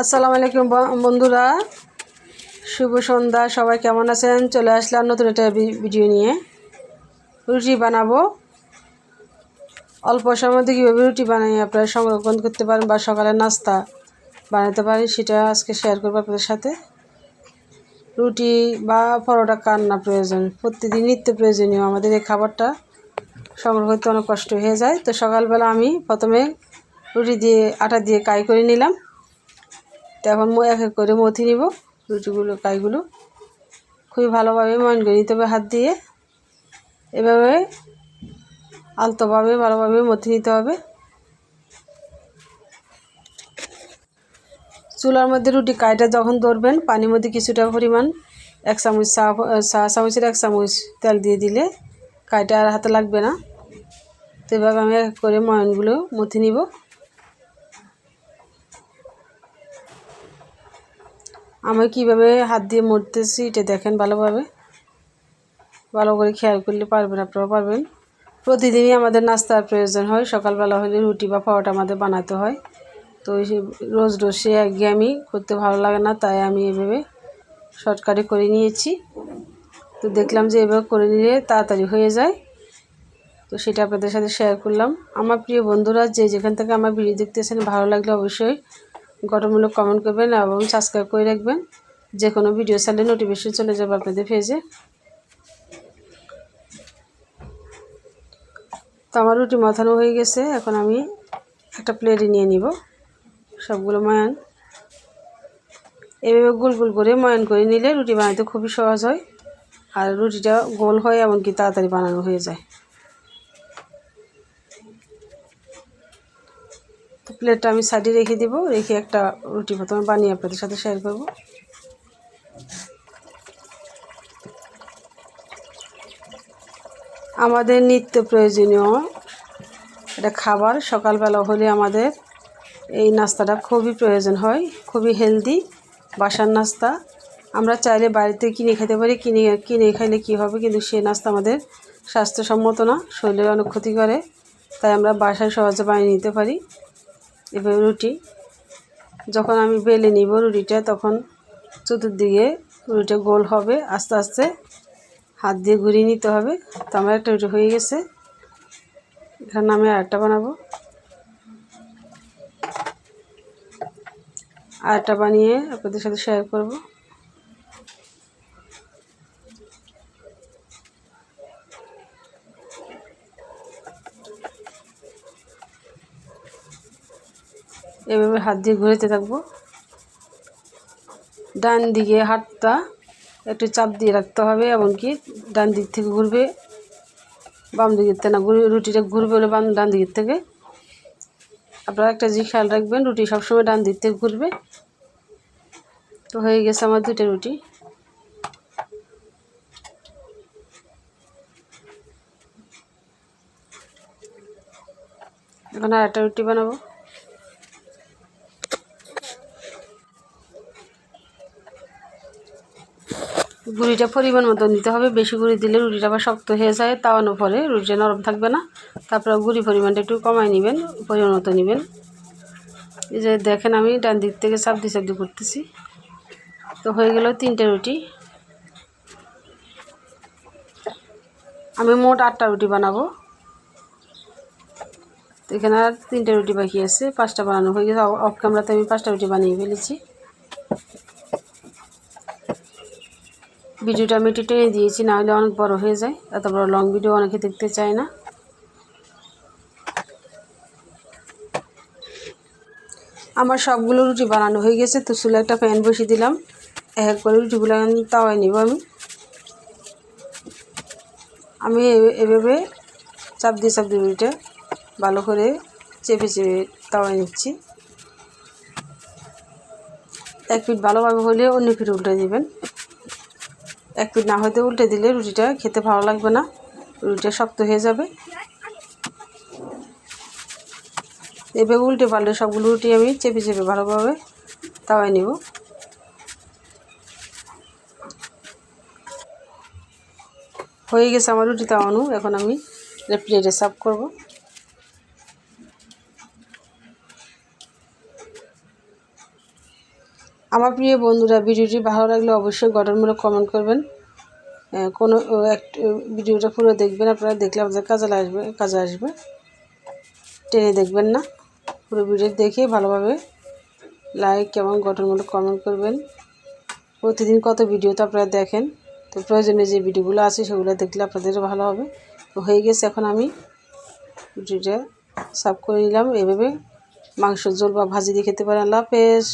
আসসালামু আলাইকুম বন্ধুরা। শুভ সন্ধ্যা, সবাই কেমন আছেন? চলে আসলাম নতুন একটা ভিডিও নিয়ে। রুটি বানাবো। অল্প সময়ের মধ্যে কীভাবে রুটি বানাই আপনারা সংরক্ষণ করতে পারেন বা সকালের নাস্তা বানাতে পারেন, সেটা আজকে শেয়ার করব আপনাদের সাথে। রুটি বা পরোটা কান্না প্রয়োজন? প্রতিদিন নিত্য প্রয়োজনীয়। আমাদের এই খাবারটা সংগ্রহ করতে অনেক কষ্ট হয়ে যায়। তো সকালবেলা আমি প্রথমে রুটি দিয়ে, আটা দিয়ে কাই করে নিলাম। তো এখন মই এক করে মথি নিব, রুটিগুলো, কাইগুলো। খুবই ভালোভাবে ময়ন করে নিতে হবে হাত দিয়ে। এভাবে আলতোভাবে ভালোভাবে মথি নিতে হবে। চুলার মধ্যে রুটি কাইটা যখন ধরবেন, পানির মধ্যে কিছুটা পরিমাণ এক চামচ চা চামচের এক চামচ তেল দিয়ে দিলে কাইটা আর হাতে লাগবে না। তো এভাবে আমি এক করে ময়নগুলো মথি নিব। আমি কীভাবে হাত দিয়ে মরতেছি এটা দেখেন ভালোভাবে। ভালো করে খেয়াল করলে পারবেন, আপনারাও পারবেন। প্রতিদিনই আমাদের নাস্তার প্রয়োজন হয়, সকালবেলা হলে রুটি বা পরোটা আমাদের বানাতে হয়। তো রোজ রোজ সে একঘেয়েমি করতে ভালো লাগে না, তাই আমি এভাবে শর্টকাটে করে নিয়েছি। তো দেখলাম যে এভাবে করে নিলে তাড়াতাড়ি হয়ে যায়। তো সেটা আপনাদের সাথে শেয়ার করলাম। আমার প্রিয় বন্ধুরা, যে যেখান থেকে আমার ভিডিও দেখতেছেন, ভালো লাগলে অবশ্যই গঠনমূলক কমেন্ট করবেন এবং সাবস্ক্রাইব করে রাখবেন। যে কোনো ভিডিও ছাড়লে নোটিফিকেশন চলে যাবে আপনাদের পেজে তো আমার রুটি মাথানো হয়ে গেছে, এখন আমি একটা প্লেটে নিয়ে নিব। সবগুলো ময়ান। এভাবে গোল গোল করে ময়ান করে নিলে রুটি বানাতে খুবই সহজ হয়। আর রুটিটা গোল হয় এমনকি তাড়াতাড়ি বানানো হয়ে যায়। তো প্লেটটা আমি সাইডে রেখে দিব, রেখে একটা রুটি প্রথমে বানিয়ে আপনাদের সাথে শেয়ার করব। আমাদের নিত্য প্রয়োজনীয় এটা খাবার সকালবেলা হলে আমাদের এই নাস্তাটা খুবই প্রয়োজন হয়, খুবই হেলদি বাসার নাস্তা। আমরা চাইলে বাড়িতে কিনে খেতে পারি, কিনে কিনে খাইলে কী হবে কিন্তু সেই নাস্তা আমাদের স্বাস্থ্যসম্মত না, শরীরের অনেক ক্ষতি করে, তাই আমরা বাসায় সহজে বানিয়ে নিতে পারি। এভাবে রুটি। যখন আমি বেলে নিব রুটিটা, তখন চতুর্দিকে রুটিটা গোল হবে। আস্তে আস্তে হাত দিয়ে ঘুরিয়ে নিতে হবে। তো আমার একটা রুটি হয়ে গেছে। এখানে আমি আরেকটা বানাবো। আরেকটা বানিয়ে আপনাদের সাথে শেয়ার করব। এভাবে হাত দিয়ে ঘুরেতে থাকব। ডান দিকে হাতটা একটু চাপ দিয়ে রাখতে হবে, এমনকি ডান দিক থেকে ঘুরবে, বাম দিকের থেকে না, ঘুরে রুটিটা ঘুরবে হলে বাম, ডান দিকের থেকে। আপনারা একটা জিনিস খেয়াল রাখবেন, রুটি সবসময় ডান দিক থেকে ঘুরবে। তো হয়ে গেছে আমার দুটো রুটি। এখন আর একটা রুটি বানাবো। গুঁড়িটা পরিমাণ মতন দিতে হবে। বেশি গুঁড়ি দিলে রুটিটা আবার শক্ত হয়ে যায়, তাওয়ানো পরে রুটিটা নরম থাকবে না। তারপরে গুঁড়ি পরিমাণটা একটু কমায় নেবেন, পরিমাণ মতো নেবেন। এই যে দেখেন আমি ডান দিক থেকে চাপদি চাপদি করতেছি। তো হয়ে গেল তিনটে রুটি। আমি মোট আটটা রুটি বানাবো। তো এখানে আর তিনটে রুটি বাকি আছে, পাঁচটা বানানো হয়ে গেছে। অফ ক্যামেরাতে আমি পাঁচটা রুটি বানিয়ে ফেলেছি। ভিডিওটা আমি একটু টেনে দিয়েছি না হলে অনেক বড় হয়ে যায়। এত বড় লং ভিডিও অনেকে দেখতে চায় না। আমার সবগুলো রুটি বানানো হয়ে গেছে, তো চুলে একটা প্যান বসিয়ে দিলাম। এক করে রুটিগুলো আমি তাওয়ায় নিব আমি। আমি এভাবে চাপ দিয়ে চাপ দিয়ে রুটিটা ভালো করে চেপে চেপে তাওয়ায় নিচ্ছি। এক পিঠ ভালোভাবে হলে অন্য পিঠ উল্টে দিবেন। এক পিঠ না হতে উল্টে দিলে রুটিটা খেতে ভালো লাগবে না। রুটিটা শক্ত হয়ে যাবে। এভাবে উল্টে পাল্টে সবগুলো রুটি আমি চেপে চেপে ভালোভাবে তাওয়ায় নিব। হয়ে গেছে আমার রুটি তাওয়ানো। এখন আমি প্লেটে সার্ভ করব। আমার প্রিয় বন্ধুরা, ভিডিওটি ভালো লাগলে অবশ্যই গঠনমূলক কমেন্ট করবেন। কোনো ভিডিওটা পুরো দেখবেন, আপনারা দেখলে আপনাদের কাজে আসবে কাজে আসবে। টেনে দেখবেন না। পুরো ভিডিও দেখে ভালোভাবে লাইক এবং গঠনমূলক কমেন্ট করবেন। প্রতিদিন কত ভিডিও তো আপনারা দেখেন, তো প্রয়োজনীয় যে ভিডিওগুলো আছে সেগুলো দেখলে আপনাদেরও ভালো হবে। তো হয়ে গেছে এখন আমি ভিডিওটা সার্ভ করে নিলাম। এভাবে মাংসের ঝোল বা ভাজি দিয়ে খেতে পারেন। হাফেজ।